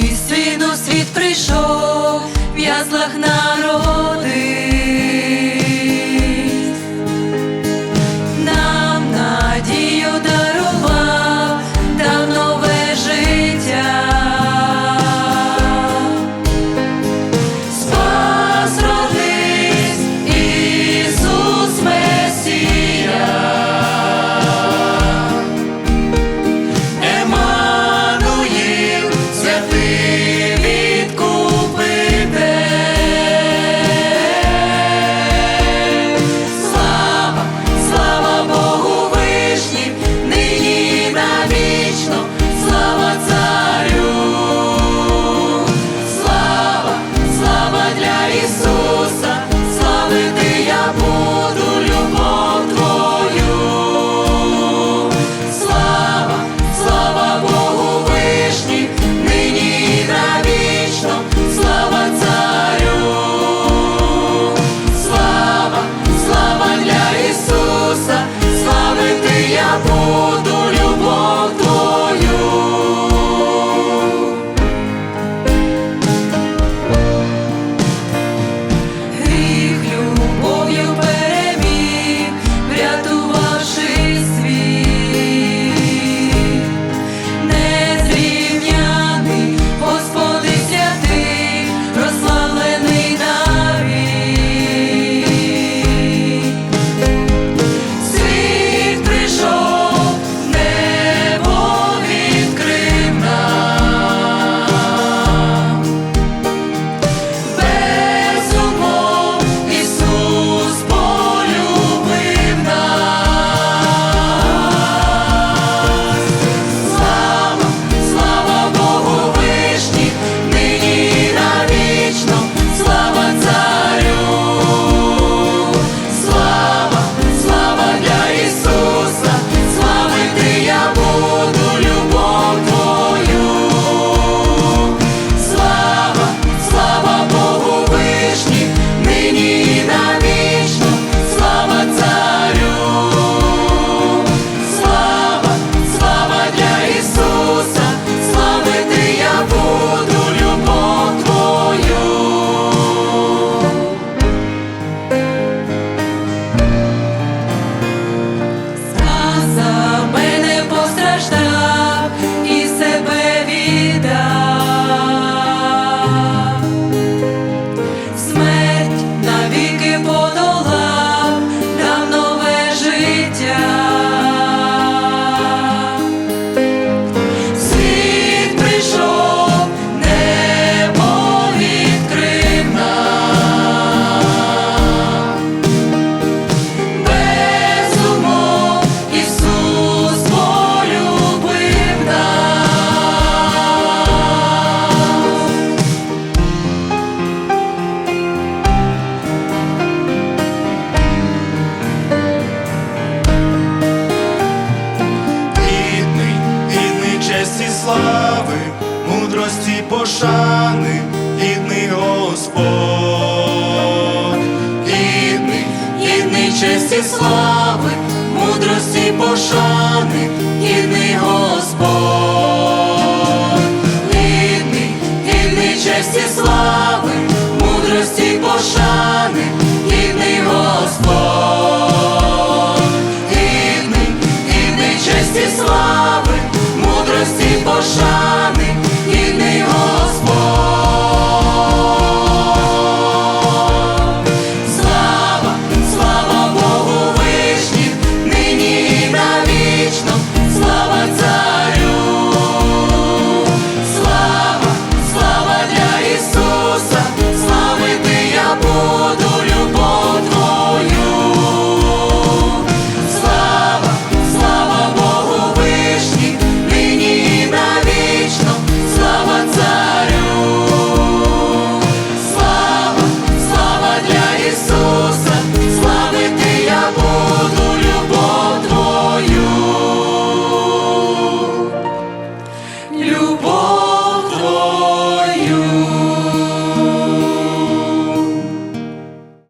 Ти, сину, світ прийшов, в язлах на. Пошани, гідний Господь, гідний, гідний честі слави, мудрості пошани, гідний Господь,